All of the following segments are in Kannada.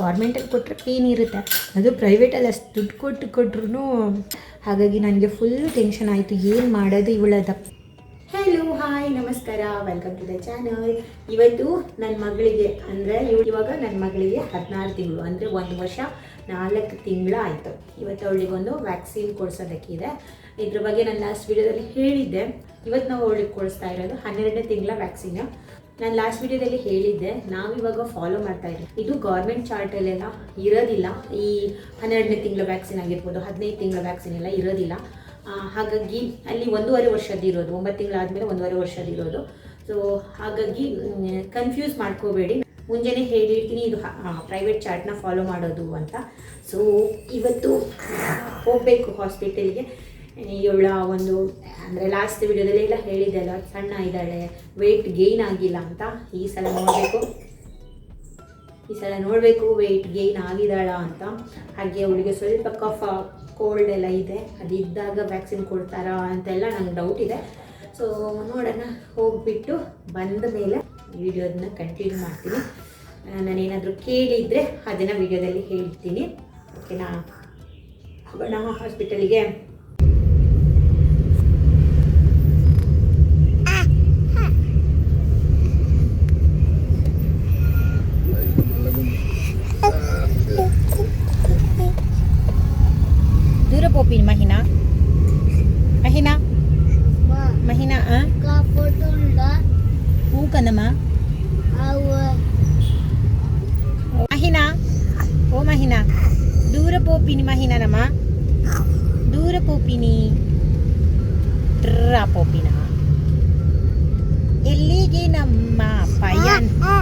ಗೌರ್ಮೆಂಟಲ್ಲಿ ಕೊಟ್ಟರೆ ಪೇನ್ ಇರುತ್ತೆ ಅದು ಪ್ರೈವೇಟಲ್ಲಿ ಅಷ್ಟು ದುಡ್ಡು ಕೊಟ್ಟು ಕೊಟ್ರು ಹಾಗಾಗಿ ನನಗೆ ಫುಲ್ ಟೆನ್ಷನ್ ಆಯಿತು. ಏನು ಮಾಡೋದು ಇವಳದ? ಹಲೋ ಹಾಯ್ ನಮಸ್ಕಾರ. ವೆಲ್ಕಮ್ ಟು ದ ಚಾನಲ್ ಇವತ್ತು ನನ್ನ ಮಗಳಿಗೆ, ಅಂದರೆ ಇವಾಗ ನನ್ನ ಮಗಳಿಗೆ ಹದಿನಾರು ತಿಂಗಳು, ಅಂದರೆ ಒಂದು ವರ್ಷ ನಾಲ್ಕು ತಿಂಗಳು ಆಯಿತು. ಇವತ್ತು ಅವಳಿಗೊಂದು ವ್ಯಾಕ್ಸಿನ್ ಕೊಡ್ಸೋದಕ್ಕಿದೆ. ಇದ್ರ ಬಗ್ಗೆ ನಾನು ಲಾಸ್ಟ್ ವಿಡಿಯೋದಲ್ಲಿ ಹೇಳಿದ್ದೆ. ಇವತ್ತು ನಾವು ಅವಳಿಗೆ ಕೊಡಿಸ್ತಾ ಇರೋದು ಹನ್ನೆರಡನೇ ತಿಂಗಳ ವ್ಯಾಕ್ಸಿನ್ ನಾನು ಲಾಸ್ಟ್ ವಿಡಿಯೋದಲ್ಲಿ ಹೇಳಿದ್ದೆ ನಾವಿವಾಗ ಫಾಲೋ ಮಾಡ್ತಾ ಇದ್ದೀವಿ ಇದು ಗೌರ್ಮೆಂಟ್ ಚಾರ್ಟಲ್ಲೆಲ್ಲ ಇರೋದಿಲ್ಲ. ಈ ಹನ್ನೆರಡನೇ ತಿಂಗಳ ವ್ಯಾಕ್ಸಿನ್ ಆಗಿರ್ಬೋದು, ಹದಿನೈದು ತಿಂಗಳ ವ್ಯಾಕ್ಸಿನ್ ಎಲ್ಲ ಇರೋದಿಲ್ಲ. ಹಾಗಾಗಿ ಅಲ್ಲಿ ಒಂದೂವರೆ ವರ್ಷದ ಇರೋದು, ಒಂಬತ್ತು ತಿಂಗಳಾದಮೇಲೆ ಒಂದೂವರೆ ವರ್ಷದ ಇರೋದು. ಸೊ ಹಾಗಾಗಿ ಕನ್ಫ್ಯೂಸ್ ಮಾಡ್ಕೋಬೇಡಿ. ಮುಂಜಾನೆ ಹೇಳಿರ್ತೀನಿ, ಇದು ಪ್ರೈವೇಟ್ ಚಾರ್ಟ್ನ ಫಾಲೋ ಮಾಡೋದು ಅಂತ. ಸೊ ಇವತ್ತು ಹೋಗಬೇಕು ಹಾಸ್ಪಿಟಲ್ಗೆ ಇವಳ ಒಂದು, ಅಂದರೆ ಲಾಸ್ಟ್ ವಿಡಿಯೋದಲ್ಲಿ ಎಲ್ಲ ಹೇಳಿದ್ದೆ ಅಲ್ಲ ಸಣ್ಣ ಇದ್ದಾಳೆ ವೆಯ್ಟ್ ಗೇನ್ ಆಗಿಲ್ಲ ಅಂತ ಈ ಸಲ ನೋಡಬೇಕು. ಈ ಸಲ ನೋಡಬೇಕು ವೆಯ್ಟ್ ಗೇನ್ ಆಗಿದ್ದಾಳ ಅಂತ. ಹಾಗೆ ಅವಳಿಗೆ ಸ್ವಲ್ಪ ಕಫ ಕೋಲ್ಡ್ ಎಲ್ಲ ಇದೆ. ಅದಿದ್ದಾಗ ವ್ಯಾಕ್ಸಿನ್ ಕೊಡ್ತಾರಾ ಅಂತೆಲ್ಲ ನಂಗೆ ಡೌಟ್ ಇದೆ. ಸೊ ನೋಡೋಣ. ಹೋಗಿಬಿಟ್ಟು ಬಂದ ಮೇಲೆ ವಿಡಿಯೋದನ್ನ ಕಂಟಿನ್ಯೂ ಮಾಡ್ತೀನಿ. ನಾನೇನಾದರೂ ಕೇಳಿದರೆ ಅದನ್ನು ವಿಡಿಯೋದಲ್ಲಿ ಹೇಳ್ತೀನಿ. ಓಕೆನಾ ಹೋಗೋಣ ಹಾಸ್ಪಿಟಲಿಗೆ ದೂರ ಪೋಪಿನ ಮಹಿನಾ ಮಹಿನಾ Ma, ಮಹಿನಾ ಆ kaputunda ಹೂ ಕನ್ನಮ್ಮ awa. ಮಹಿನಾ ಓ ಮಹಿನಾ ದೂರ ಪೋಪಿನಿ ಮಹಿನಾನಮ್ಮ ದೂರ ಪೋಪಿನಿ ಡ್ರಾ ಪೋಪಿನ ಎಲ್ಲಿಗೆ ನಮ್ಮ ಪಯನ್ ಹಾ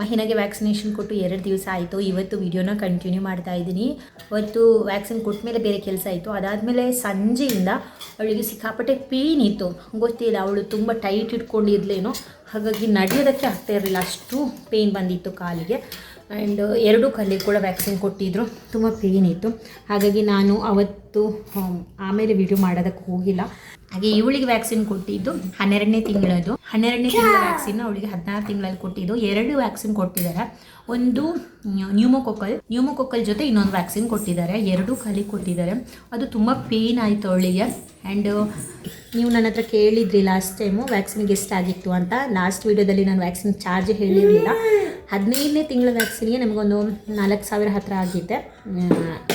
ಮಹಿನಾಗೆ ವ್ಯಾಕ್ಸಿನೇಷನ್ ಕೊಟ್ಟು ಎರಡು ದಿವಸ ಆಯಿತು. ಇವತ್ತು ವಿಡಿಯೋನ ಕಂಟಿನ್ಯೂ ಮಾಡ್ತಾ ಇದ್ದೀನಿ. ಇವತ್ತು ವ್ಯಾಕ್ಸಿನ್ ಕೊಟ್ಟ ಮೇಲೆ ಬೇರೆ ಕೆಲಸ ಆಯಿತು ಅದಾದಮೇಲೆ ಸಂಜೆಯಿಂದ ಅವಳಿಗೆ ಸಿಕ್ಕಾಪಟ್ಟೆ ಪೇನ್ ಇತ್ತು. ಗೊತ್ತಿಲ್ಲ, ಅವಳು ತುಂಬ ಟೈಟ್ ಇಟ್ಕೊಂಡಿದ್ಲೇನೋ. ಹಾಗಾಗಿ ನಡೆಯೋದಕ್ಕೆ ಆಗ್ತಾ ಇರಲಿಲ್ಲ. ಅಷ್ಟು ಪೇನ್ ಬಂದಿತ್ತು ಕಾಲಿಗೆ. ಆ್ಯಂಡ್ ಎರಡು ಕಲ್ಲಿಗೆ ಕೂಡ ವ್ಯಾಕ್ಸಿನ್ ಕೊಟ್ಟಿದ್ದರು ತುಂಬ ಪೇನ್ ಇತ್ತು. ಹಾಗಾಗಿ ನಾನು ಅವತ್ತು ಆಮೇಲೆ ವಿಡಿಯೋ ಮಾಡೋದಕ್ಕೆ ಹೋಗಿಲ್ಲ. ಹಾಗೆ ಇವಳಿಗೆ ವ್ಯಾಕ್ಸಿನ್ ಕೊಟ್ಟಿದ್ದು ಹನ್ನೆರಡನೇ ತಿಂಗಳದು ಹನ್ನೆರಡನೇ ತಿಂಗಳ ವ್ಯಾಕ್ಸಿನ್ ಅವಳಿಗೆ ಹದಿನಾರು ತಿಂಗಳಲ್ಲಿ ಕೊಟ್ಟಿದ್ದು. ಎರಡು ವ್ಯಾಕ್ಸಿನ್ ಕೊಟ್ಟಿದ್ದಾರೆ. ಒಂದು ನ್ಯೂಮೋಕೊಕಲ್ ನ್ಯೂಮೋಕೊಕಲ್ ಜೊತೆ ಇನ್ನೊಂದು ವ್ಯಾಕ್ಸಿನ್ ಕೊಟ್ಟಿದ್ದಾರೆ. ಎರಡು ಖಾಲಿ ಕೊಟ್ಟಿದ್ದಾರೆ. ಅದು ತುಂಬ ಪೇಯ್ನ್ ಆಯಿತು ಅವಳಿಗೆ. ಆ್ಯಂಡ್ ನೀವು ನನ್ನ ಹತ್ರ ಕೇಳಿದ್ರಿ ಲಾಸ್ಟ್ ಟೈಮು ವ್ಯಾಕ್ಸಿನ್ಗೆ ಎಷ್ಟಾಗಿತ್ತು ಅಂತ. ಲಾಸ್ಟ್ ವೀಡಿಯೋದಲ್ಲಿ ನಾನು ವ್ಯಾಕ್ಸಿನ್ ಚಾರ್ಜ್ ಹೇಳಿರಲಿಲ್ಲ. ಹದಿನೈದನೇ ತಿಂಗಳ ವ್ಯಾಕ್ಸಿನ್ಗೆ ನಮಗೊಂದು ನಾಲ್ಕು ಸಾವಿರ ಹತ್ತಿರ ಆಗಿದೆ.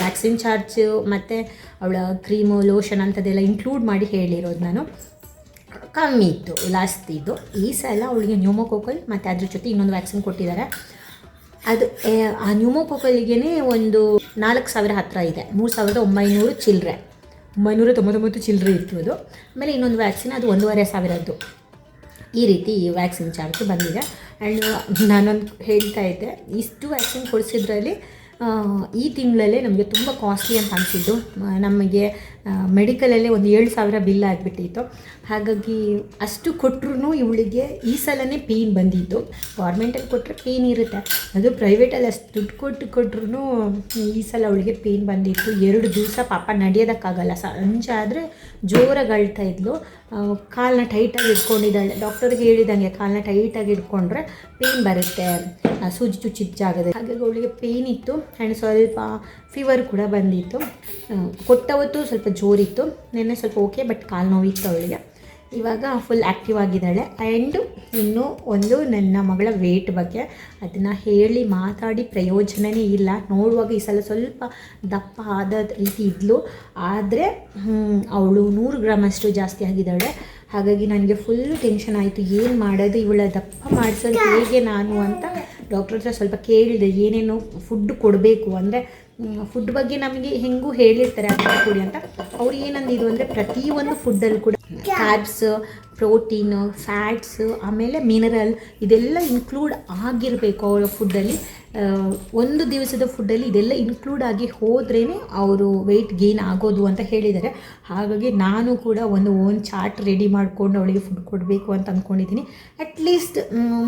ವ್ಯಾಕ್ಸಿನ್ ಚಾರ್ಜ್ ಮತ್ತು ಅವಳ ಕ್ರೀಮು ಲೋಷನ್ ಅಂಥದ್ದೆಲ್ಲ ಇನ್ಕ್ಲೂಡ್ ಮಾಡಿ ಹೇಳಿರೋದು ನಾನು. ಕಮ್ಮಿ ಇತ್ತು ಲಾಸ್ಟ್ ಇದು ಈ ಸಲ ಅವಳಿಗೆ ನ್ಯೂಮೋಕೋಕಲ್ ಮತ್ತು ಅದ್ರ ಜೊತೆ ಇನ್ನೊಂದು ವ್ಯಾಕ್ಸಿನ್ ಕೊಟ್ಟಿದ್ದಾರೆ. ಅದು ಆ ನ್ಯೂಮೋಕೋಕಲ್ಗೆ ಒಂದು ನಾಲ್ಕು ಸಾವಿರ ಹತ್ತಿರ ಇದೆ. ಮೂರು ಸಾವಿರದ ಒಂಬೈನೂರು ಚಿಲ್ಲರೆ ಒಂಬೈನೂರ ತೊಂಬತ್ತೊಂಬತ್ತು ಚಿಲ್ಲರೆ ಇತ್ತು ಅದು. ಆಮೇಲೆ ಇನ್ನೊಂದು ವ್ಯಾಕ್ಸಿನ್ ಅದು ಒಂದೂವರೆ ಸಾವಿರದ್ದು. ಈ ರೀತಿ ಈ ವ್ಯಾಕ್ಸಿನ್ ಚಾರ್ಜ್ ಬಂದಿದೆ. ಆ್ಯಂಡ್ ನಾನೊಂದು ಹೇಳ್ತಾ ಇದ್ದೆ, ಇಷ್ಟು ವ್ಯಾಕ್ಸಿನ್ ಕೊಡಿಸಿದ್ರಲ್ಲಿ ಈ ತಿಂಗಳಲ್ಲೇ ನಮಗೆ ತುಂಬ ಕಾಸ್ಟ್ಲಿ ಅಂತ ಅನಿಸಿದ್ದು. ನಮಗೆ ಮೆಡಿಕಲಲ್ಲೇ ಒಂದು ಏಳು ಸಾವಿರ ಬಿಲ್ ಆಗಿಬಿಟ್ಟಿತ್ತು. ಹಾಗಾಗಿ ಅಷ್ಟು ಕೊಟ್ಟರು ಇವಳಿಗೆ ಈ ಸಲನೇ ಪೇಯ್ನ್ ಬಂದಿತ್ತು. ಗೌರ್ಮೆಂಟಲ್ಲಿ ಕೊಟ್ಟರೆ ಪೇಯ್ನ್ ಇರುತ್ತೆ. ಅದು ಪ್ರೈವೇಟಲ್ಲಿ ಅಷ್ಟು ದುಡ್ಡು ಕೊಟ್ಟು ಕೊಟ್ರು ಈ ಸಲ ಅವಳಿಗೆ ಪೇಯ್ನ್ ಬಂದಿತ್ತು. ಎರಡು ದಿವಸ ಪಾಪ ನಡೆಯೋದಕ್ಕಾಗಲ್ಲ. ಸಂಜೆ ಆದರೆ ಜೋರಾಗಿ ಅಳ್ತಾ ಇದ್ಲು ಕಾಲನ್ನ ಟೈಟಾಗಿ ಇಟ್ಕೊಂಡಿದ್ದಾಳೆ ಡಾಕ್ಟರ್ಗೆ ಹೇಳಿದಂಗೆ ಕಾಲನ್ನ ಟೈಟಾಗಿ ಇಟ್ಕೊಂಡ್ರೆ ಪೇಯ್ನ್ ಬರುತ್ತೆ. ಸೂಜಿ ಚುಚ್ಚಿದ ಜಾಗದಲ್ಲಿ. ಹಾಗಾಗಿ ಅವಳಿಗೆ ಪೇಯ್ನ್ ಇತ್ತು. ಆ್ಯಂಡ್ ಸ್ವಲ್ಪ ಫೀವರ್ ಕೂಡ ಬಂದಿತ್ತು. ಕೊಟ್ಟವತ್ತು ಸ್ವಲ್ಪ ಜೋರಿತ್ತು. ನಿನ್ನೆ ಸ್ವಲ್ಪ ಓಕೆ, ಬಟ್ ಕಾಲು ನೋವಿತ್ತು ಅವಳಿಗೆ ಇವಾಗ ಫುಲ್ ಆ್ಯಕ್ಟಿವ್ ಆಗಿದ್ದಾಳೆ. ಆ್ಯಂಡು ಇನ್ನೂ ಒಂದು ನನ್ನ ಮಗಳ ವೇಟ್ ಬಗ್ಗೆ ಅದನ್ನು ಹೇಳಿ ಮಾತಾಡಿ ಪ್ರಯೋಜನವೇ ಇಲ್ಲ. ನೋಡುವಾಗ ಈ ಸಲ ಸ್ವಲ್ಪ ದಪ್ಪ ಆದ ರೀತಿ ಇದ್ಲು. ಆದರೆ ಅವಳು ನೂರು ಗ್ರಾಮ್ ಅಷ್ಟು ಜಾಸ್ತಿ ಆಗಿದ್ದಾಳೆ. ಹಾಗಾಗಿ ನನಗೆ ಫುಲ್ ಟೆನ್ಷನ್ ಆಯಿತು. ಏನು ಮಾಡೋದು? ಇವಳ ದಪ್ಪ ಮಾಡಿಸೋದು ಹೇಗೆ ನಾನು ಅಂತ ಡಾಕ್ಟರ್ ಹತ್ರ ಸ್ವಲ್ಪ ಕೇಳಿದೆ. ಏನೇನು ಫುಡ್ ಕೊಡಬೇಕು. ಅಂದರೆ ಫುಡ್ ಬಗ್ಗೆ ನಮಗೆ ಹೆಂಗೂ ಹೇಳಿರ್ತಾರೆ ಅದನ್ನ ಕೂಡಿ ಅಂತ. ಅವ್ರು ಏನಂದಿದ್ದು ಅಂದರೆ ಪ್ರತಿಯೊಂದು ಫುಡ್ಡಲ್ಲಿ ಕೂಡ ಕ್ಯಾಬ್ಸ್ ಪ್ರೋಟೀನು ಫ್ಯಾಟ್ಸ್ ಆಮೇಲೆ ಮಿನರಲ್ ಇದೆಲ್ಲ ಇನ್ಕ್ಲೂಡ್ ಆಗಿರಬೇಕು ಅವರ ಫುಡ್ಡಲ್ಲಿ ಒಂದು ದಿವಸದ ಫುಡ್ಡಲ್ಲಿ ಇದೆಲ್ಲ ಇನ್ಕ್ಲೂಡ್ ಆಗಿ ಹೋದ್ರೇ ಅವರು ವೆಯ್ಟ್ ಗೇನ್ ಆಗೋದು ಅಂತ ಹೇಳಿದ್ದಾರೆ. ಹಾಗಾಗಿ ನಾನು ಕೂಡ ಒಂದು ಓನ್ ಚಾರ್ಟ್ ರೆಡಿ ಮಾಡಿಕೊಂಡು ಅವಳಿಗೆ ಫುಡ್ ಕೊಡಬೇಕು ಅಂತ ಅಂದ್ಕೊಂಡಿದ್ದೀನಿ ಅಟ್ಲೀಸ್ಟ್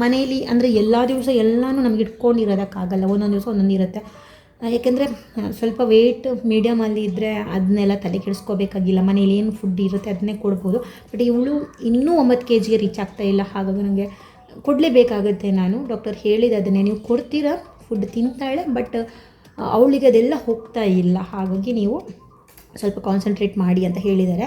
ಮನೇಲಿ ಅಂದರೆ ಎಲ್ಲ ದಿವಸ ಎಲ್ಲನೂ ನಮಗೆ ಇಟ್ಕೊಂಡಿರೋದಕ್ಕಾಗಲ್ಲ. ಒಂದೊಂದು ದಿವಸ ಒಂದೊಂದು ಇರುತ್ತೆ. ಯಾಕೆಂದರೆ ಸ್ವಲ್ಪ ವೆಯ್ಟ್ ಮೀಡಿಯಮಲ್ಲಿ ಇದ್ದರೆ ಅದನ್ನೆಲ್ಲ ತಲೆ ಕೆಡಿಸ್ಕೋಬೇಕಾಗಿಲ್ಲ. ಮನೇಲಿ ಏನು ಫುಡ್ ಇರುತ್ತೆ ಅದನ್ನೇ ಕೊಡ್ಬೋದು. ಬಟ್ ಇವಳು ಇನ್ನೂ ಒಂಬತ್ತು ಕೆ ಜಿಗೆ ರೀಚ್ ಆಗ್ತಾ ಇಲ್ಲ. ಹಾಗಾಗಿ ನನಗೆ ಕೊಡಲೇಬೇಕಾಗುತ್ತೆ ನಾನು. ಡಾಕ್ಟರ್ ಹೇಳಿದ ಅದನ್ನೇ. ನೀವು ಕೊಡ್ತೀರಾ? ಫುಡ್ ತಿಂತಾಳೆ ಬಟ್ ಅವಳಿಗೆ ಅದೆಲ್ಲ ಹೋಗ್ತಾ ಇಲ್ಲ. ಹಾಗಾಗಿ ನೀವು ಸ್ವಲ್ಪ ಕಾನ್ಸಂಟ್ರೇಟ್ ಮಾಡಿ ಅಂತ ಹೇಳಿದ್ದಾರೆ.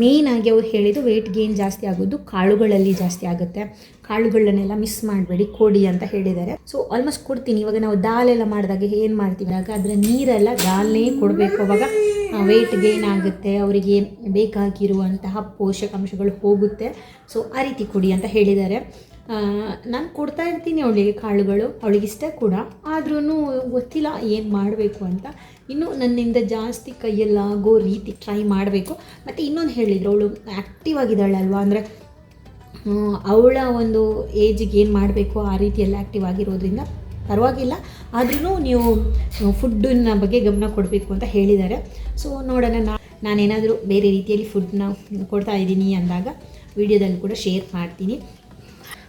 ಮೇಯ್ನ್ ಆಗಿ ಅವ್ರು ಹೇಳಿದ್ದು ವೆಯ್ಟ್ ಗೇನ್ ಜಾಸ್ತಿ ಆಗೋದು ಕಾಳುಗಳಲ್ಲಿ ಜಾಸ್ತಿ ಆಗುತ್ತೆ. ಕಾಳುಗಳನ್ನೆಲ್ಲ ಮಿಸ್ ಮಾಡಬೇಡಿ, ಕೊಡಿ ಅಂತ ಹೇಳಿದ್ದಾರೆ. ಸೊ ಆಲ್ಮೋಸ್ಟ್ ಕೊಡ್ತೀನಿ. ಇವಾಗ ನಾವು ದಾಲ್ ಎಲ್ಲ ಮಾಡಿದಾಗ ಏನು ಮಾಡ್ತೀವಿ? ಆಗ ಅದರ ನೀರೆಲ್ಲ ದಾಲ್ನೇ ಕೊಡಬೇಕು. ಅವಾಗ ವೆಯ್ಟ್ ಗೇನ್ ಆಗುತ್ತೆ, ಅವರಿಗೆ ಬೇಕಾಗಿರುವಂತಹ ಪೋಷಕಾಂಶಗಳು ಹೋಗುತ್ತೆ. ಸೊ ಆ ರೀತಿ ಕೊಡಿ ಅಂತ ಹೇಳಿದ್ದಾರೆ. ನಾನು ಕೊಡ್ತಾ ಇರ್ತೀನಿ ಅವಳಿಗೆ ಕಾಳುಗಳು ಅವಳಿಗೆ ಇಷ್ಟ ಕೂಡ. ಆದ್ರೂ ಗೊತ್ತಿಲ್ಲ ಏನು ಮಾಡಬೇಕು ಅಂತ. ಇನ್ನು ನನ್ನಿಂದ ಜಾಸ್ತಿ ಕೈಯಲ್ಲಾಗೋ ರೀತಿ ಟ್ರೈ ಮಾಡಬೇಕು. ಮತ್ತು ಇನ್ನೊಂದು ಹೇಳಿದ್ರು, ಅವಳು ಆ್ಯಕ್ಟಿವ್ ಆಗಿದ್ದಾಳಲ್ವಾ? ಅಂದರೆ ಅವಳ ಒಂದು ಏಜಿಗೆ ಏನು ಮಾಡಬೇಕು? ಆ ರೀತಿಯಲ್ಲಿ ಆ್ಯಕ್ಟಿವ್ ಆಗಿರೋದ್ರಿಂದ ಪರವಾಗಿಲ್ಲ. ಆದ್ರೂ ನೀವು ಫುಡ್ಡನ್ನ ಬಗ್ಗೆ ಗಮನ ಕೊಡಬೇಕು ಅಂತ ಹೇಳಿದ್ದಾರೆ. ಸೊ ನೋಡೋಣ, ನಾ, ನಾನೇನಾದರೂ ಬೇರೆ ರೀತಿಯಲ್ಲಿ ಫುಡ್ನ ಕೊಡ್ತಾ ಇದ್ದೀನಿ ಅಂದಾಗ ವಿಡಿಯೋದಲ್ಲಿ ಕೂಡ ಶೇರ್ ಮಾಡ್ತೀನಿ.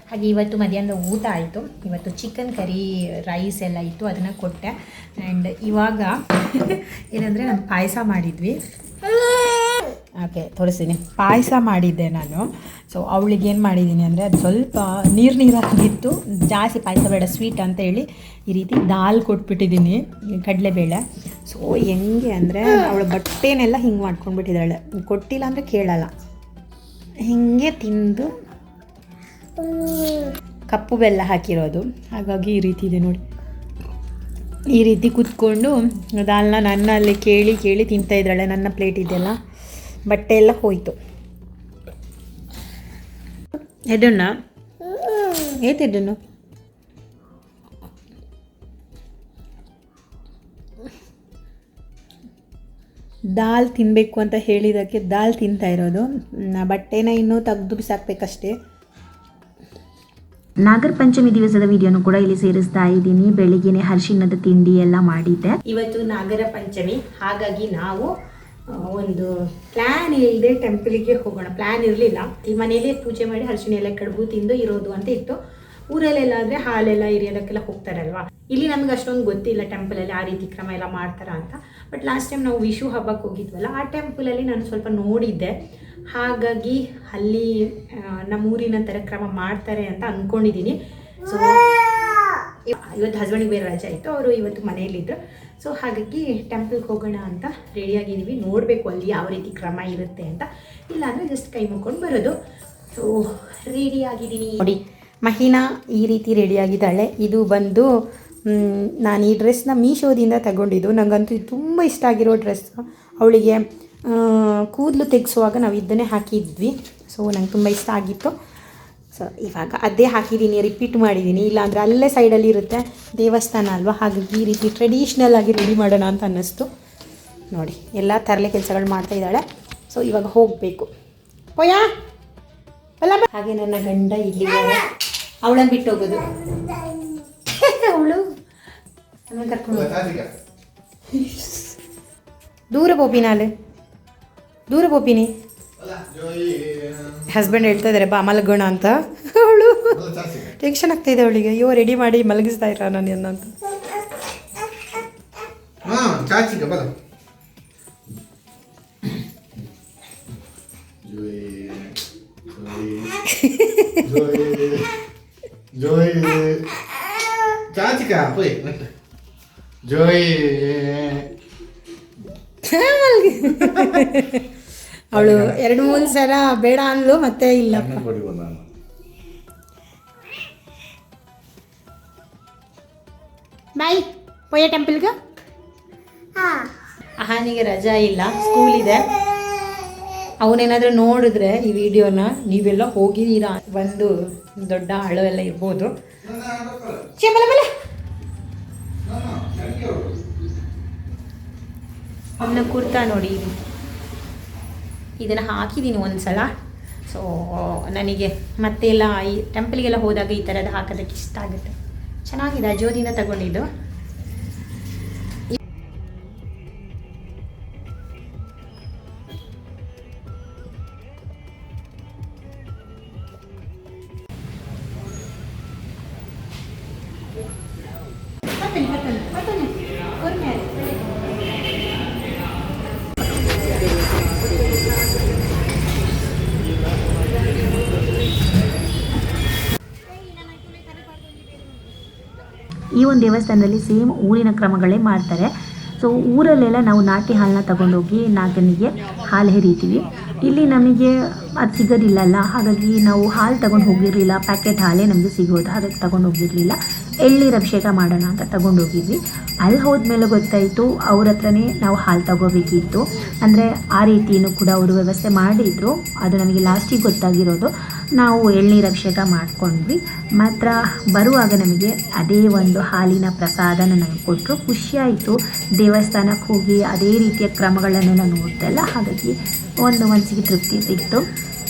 ಹಾಗೆ ಇವತ್ತು ಮಧ್ಯಾಹ್ನದ ಊಟ ಆಯಿತು. ಇವತ್ತು ಚಿಕನ್ ಕರಿ ರೈಸ್ ಎಲ್ಲ ಇತ್ತು, ಅದನ್ನು ಕೊಟ್ಟೆ. ಆ್ಯಂಡ್ ಇವಾಗ ಏನಂದರೆ ನಾನು ಪಾಯಸ ಮಾಡಿದ್ವಿ. ಓಕೆ, ತೋರಿಸ್ತೀನಿ. ಪಾಯಸ ಮಾಡಿದ್ದೆ ನಾನು. ಸೊ ಅವಳಿಗೆ ಏನು ಮಾಡಿದ್ದೀನಿ ಅಂದರೆ ಅದು ಸ್ವಲ್ಪ ನೀರು ನೀರಾಗಿತ್ತು ಜಾಸ್ತಿ ಪಾಯಸ ಬೇಡ ಸ್ವೀಟ್ ಅಂತ ಹೇಳಿ ಈ ರೀತಿ ದಾಲ್ ಕೊಟ್ಬಿಟ್ಟಿದ್ದೀನಿ, ಕಡಲೆಬೇಳೆ. ಸೊ ಹೆಂಗೆ ಅಂದರೆ ಅವಳ ಬಟ್ಟೆನೆಲ್ಲ ಹಿಂಗೆ ಮಾಡ್ಕೊಂಡ್ಬಿಟ್ಟಿದ್ದಾಳೆ. ಕೊಟ್ಟಿಲ್ಲ ಅಂದರೆ ಕೇಳಲ್ಲ. ಹಿಂಗೆ ತಿಂದು ಕಪ್ಪು ಬೆಲ್ಲ ಹಾಕಿರೋದು. ಹಾಗಾಗಿ ಈ ರೀತಿ ಇದೆ ನೋಡಿ. ಈ ರೀತಿ ಕೂತ್ಕೊಂಡು ದಾಲ್ನ ನನ್ನಲ್ಲಿ ಕೇಳಿ ಕೇಳಿ ತಿಂತಾ ಇದ್ದಾಳೆ. ನನ್ನ ಪ್ಲೇಟ್ ಇದೆಲ್ಲ ಬಟ್ಟೆ ಎಲ್ಲ ಹೋಯ್ತು. ಎದಣ್ಣ? ಏತ್ ಎಡಣ್ಣು ದಾಲ್ ತಿನ್ಬೇಕು ಅಂತ ಹೇಳಿದಕ್ಕೆ ದಾಲ್ ತಿಂತಾ ಇರೋದು. ಬಟ್ಟೆನ ಇನ್ನೂ ತೆಗೆದು ಬಿಸಾಕ್ಬೇಕಷ್ಟೇ. ನಾಗರ ಪಂಚಮಿ ದಿವಸದ ವಿಡಿಯೋನು ಕೂಡ ಇಲ್ಲಿ ಸೇರಿಸ್ತಾ ಇದ್ದೀನಿ. ಬೆಳಿಗ್ಗೆನೆ ಹರ್ಷಿಣದ ತಿಂಡಿ ಎಲ್ಲ ಮಾಡಿದ್ದೆ. ಇವತ್ತು ನಾಗರ ಪಂಚಮಿ. ಹಾಗಾಗಿ ನಾವು ಒಂದು ಪ್ಲಾನ್ ಇಲ್ಲದೆ ಟೆಂಪಲ್ಗೆ ಹೋಗೋಣ. ಪ್ಲಾನ್ ಇರಲಿಲ್ಲ. ಈ ಮನೆಯಲ್ಲೇ ಪೂಜೆ ಮಾಡಿ ಹರಸಿನ ಎಲ್ಲ ಕಡುಬು ತಿಂದು ಇರೋದು ಅಂತ ಇತ್ತು. ಊರಲ್ಲೆಲ್ಲ ಆದರೆ ಹಾಲೆಲ್ಲ ಹಿರಿಯೋದಕ್ಕೆಲ್ಲ ಹೋಗ್ತಾರಲ್ವಾ? ಇಲ್ಲಿ ನಮ್ಗೆ ಅಷ್ಟೊಂದು ಗೊತ್ತಿಲ್ಲ ಟೆಂಪಲಲ್ಲಿ ಆ ರೀತಿ ಕ್ರಮ ಎಲ್ಲ ಮಾಡ್ತಾರ ಅಂತ. ಬಟ್ ಲಾಸ್ಟ್ ಟೈಮ್ ನಾವು ವಿಶು ಹಬ್ಬಕ್ಕೆ ಹೋಗಿದ್ವಲ್ಲ, ಆ ಟೆಂಪಲಲ್ಲಿ ನಾನು ಸ್ವಲ್ಪ ನೋಡಿದ್ದೆ. ಹಾಗಾಗಿ ಅಲ್ಲಿ ನಮ್ಮ ನಮ್ಮೂರಿನ ಥರ ಕ್ರಮ ಮಾಡ್ತಾರೆ ಅಂತ ಅಂದ್ಕೊಂಡಿದ್ದೀನಿ ಸೊ ಇವತ್ತು ಹಸ್ಬೆಂಡಿಗೆ ಬೇರೆ ರಜೆ ಆಯಿತು, ಅವರು ಇವತ್ತು ಮನೆಯಲ್ಲಿದ್ದರು ಸೊ ಹಾಗಾಗಿ ಟೆಂಪಲ್ಗೆ ಹೋಗೋಣ ಅಂತ ರೆಡಿಯಾಗಿದ್ದೀವಿ ನೋಡಬೇಕು ಅಲ್ಲಿ ಯಾವ ರೀತಿ ಕ್ರಮ ಇರುತ್ತೆ ಅಂತ. ಇಲ್ಲಾಂದರೆ ಜಸ್ಟ್ ಕೈ ಮುಕ್ಕೊಂಡು ಬರೋದು. ಸೊ ರೆಡಿ ಆಗಿದ್ದೀನಿ ನೋಡಿ, ಮಹಿನಾ ಈ ರೀತಿ ರೆಡಿಯಾಗಿದ್ದಾಳೆ ಇದು ಬಂದು ನಾನು ಈ ಡ್ರೆಸ್ನ ಮೀಶೋದಿಂದ ತಗೊಂಡಿದ್ದು. ನನಗಂತೂ ತುಂಬ ಇಷ್ಟ ಆಗಿರೋ ಡ್ರೆಸ್ ಅವಳಿಗೆ ಕೂದಲು ತೆಗೆಸುವಾಗ ನಾವು ಇದನ್ನೇ ಹಾಕಿದ್ವಿ. ಸೊ ನಂಗೆ ತುಂಬ ಇಷ್ಟ ಆಗಿತ್ತು. ಸೊ ಇವಾಗ ಅದೇ ಹಾಕಿದ್ದೀನಿ ರಿಪೀಟ್ ಮಾಡಿದ್ದೀನಿ. ಇಲ್ಲಾಂದರೆ ಅಲ್ಲೇ ಸೈಡಲ್ಲಿ ಇರುತ್ತೆ. ದೇವಸ್ಥಾನ ಅಲ್ವಾ? ಹಾಗಾಗಿ ಈ ರೀತಿ ಟ್ರೆಡಿಷ್ನಲ್ ಆಗಿ ರೆಡಿ ಮಾಡೋಣ ಅಂತ ಅನ್ನಿಸ್ತು. ನೋಡಿ ಎಲ್ಲ ತರಲೆ ಕೆಲಸಗಳು ಮಾಡ್ತಾ ಇದ್ದಾಳೆ. ಸೊ ಇವಾಗ ಹೋಗಬೇಕು. ಓಯಾ ಅಲ್ಲ ಹಾಗೆ ನನ್ನ ಗಂಡ ಇಲ್ಲಿ ಅವಳನ್ನು ಬಿಟ್ಟು ಹೋಗೋದು. ಅವಳು? ಕರ್ಕೊಂಡು ದೂರ ಬೋಪಿನಾಲೆ ದೂರ ಗೋಪಿನಿ ಹಸ್ಬೆಂಡ್ ಹೇಳ್ತಾ ಇದ್ದಾರೆ ಬಾ ಮಲಗೋಣ ಅಂತ. ಅವಳು ಟೆನ್ಷನ್ ಆಗ್ತಾ ಇದೆ ಅವಳಿಗೆ. ಅಯ್ಯೋ ರೆಡಿ ಮಾಡಿ ಮಲಗಿಸ್ತಾ ಇರ ನಾನು ಅಂತ. ಹಾ ಅವಳು ಎರಡು ಮೂರು ಸಲ ಬೇಡ ಅಂದ್ಲು ಮತ್ತೆ ಇಲ್ಲ. ಬಾಯ್ ಪೊಯ್ಯ ಟೆಂಪಲ್ಗೆ ಅಹಾನಿಗೆ ರಜಾ ಇಲ್ಲ ಸ್ಕೂಲ್ ಇದೆ. ಅವನೇನಾದರೂ ನೋಡಿದ್ರೆ ಈ ವಿಡಿಯೋನ ನೀವೆಲ್ಲ ಹೋಗಿದ್ದೀರಾ? ಒಂದು ದೊಡ್ಡ ಹಳು ಎಲ್ಲ ಇರ್ಬೋದು. ಅವನ ಕುರ್ತಾ ನೋಡಿ. ಇದು ಇದನ್ನು ಹಾಕಿದ್ದೀನಿ ಒಂದು ಸಲ ಸೊ ನನಗೆ ಮತ್ತೆಲ್ಲ ಈ ಟೆಂಪಲ್ಗೆಲ್ಲ ಹೋದಾಗ ಈ ಥರದ್ದು ಹಾಕೋದಕ್ಕೆ ಇಷ್ಟ ಆಗುತ್ತೆ. ಚೆನ್ನಾಗಿದೆ ಅಜೋದಿಂದ ತಗೊಂಡಿದ್ದು. ಒಂದು ದೇವಸ್ಥಾನದಲ್ಲಿ ಸೇಮ್ ಊರಿನ ಕ್ರಮಗಳೇ ಮಾಡ್ತಾರೆ. ಸೊ ಊರಲ್ಲೆಲ್ಲ ನಾವು ನಾಟಿ ಹಾಲನ್ನ ತಗೊಂಡೋಗಿ ನಾಗನಿಗೆ ಹಾಲು ಹೆರಿತೀವಿ. ಇಲ್ಲಿ ನಮಗೆ ಅದು ಸಿಗೋದಿಲ್ಲಲ್ಲ, ಹಾಗಾಗಿ ನಾವು ಹಾಲು ತಗೊಂಡು ಹೋಗಿರಲಿಲ್ಲ ಪ್ಯಾಕೆಟ್ ಹಾಲೇ ನಮಗೆ ಸಿಗೋದು ಹಾಗಾಗಿ ತಗೊಂಡು ಹೋಗಿರಲಿಲ್ಲ. ಎಳ್ನೀರು ಅಭಿಷೇಕ ಮಾಡೋಣ ಅಂತ ತಗೊಂಡು ಹೋಗಿದ್ವಿ. ಅಲ್ಲಿ ಹೋದ್ಮೇಲೆ ಗೊತ್ತಾಯಿತು, ಅವ್ರ ಹತ್ರನೇ ನಾವು ಹಾಲು ತಗೋಬೇಕಿತ್ತು. ಅಂದರೆ ಆ ರೀತಿಯೂ ಕೂಡ ಅವರು ವ್ಯವಸ್ಥೆ ಮಾಡಿದರು. ಅದು ನಮಗೆ ಲಾಸ್ಟಿಗೆ ಗೊತ್ತಾಗಿರೋದು. ನಾವು ಎಳ್ನೀರು ಅಭಿಷೇಕ ಮಾಡಿಕೊಂಡ್ವಿ. ಮಾತ್ರ ಬರುವಾಗ ನಮಗೆ ಅದೇ ಒಂದು ಹಾಲಿನ ಪ್ರಸಾದನ ನಮಗೆ ಕೊಟ್ಟರು ಖುಷಿಯಾಯಿತು. ದೇವಸ್ಥಾನಕ್ಕೆ ಹೋಗಿ ಅದೇ ರೀತಿಯ ಕ್ರಮಗಳನ್ನೆಲ್ಲ ನೋಡ್ತಲ್ಲ ಹಾಗಾಗಿ ಒಂದು ಮನಸ್ಸಿಗೆ ತೃಪ್ತಿ ಸಿಕ್ತು.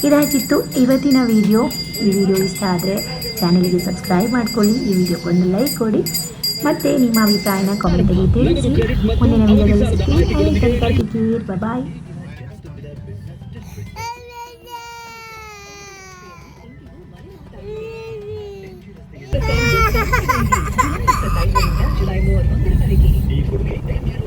ಇದಾಗಿತ್ತು ಇವತ್ತಿನ ವಿಡಿಯೋ. ಈ ವಿಡಿಯೋ ಇಷ್ಟ ಆದರೆ ಚಾನಲ್ಗೆ ಸಬ್ಸ್ಕ್ರೈಬ್ ಮಾಡ್ಕೊಳ್ಳಿ. ಈ ವಿಡಿಯೋಕ್ಕೊಂದು ಲೈಕ್ ಕೊಡಿ. ಮತ್ತು ನಿಮ್ಮ ಅಭಿಪ್ರಾಯನ ಕಾಮೆಂಟಲ್ಲಿ ತಿಳಿಸಿ. ಮುಂದಿನ ವಿಡಿಯೋದಲ್ಲಿ ಸಿಗ್ತೀನಿ. ಬಾಯ್. 你不会太远。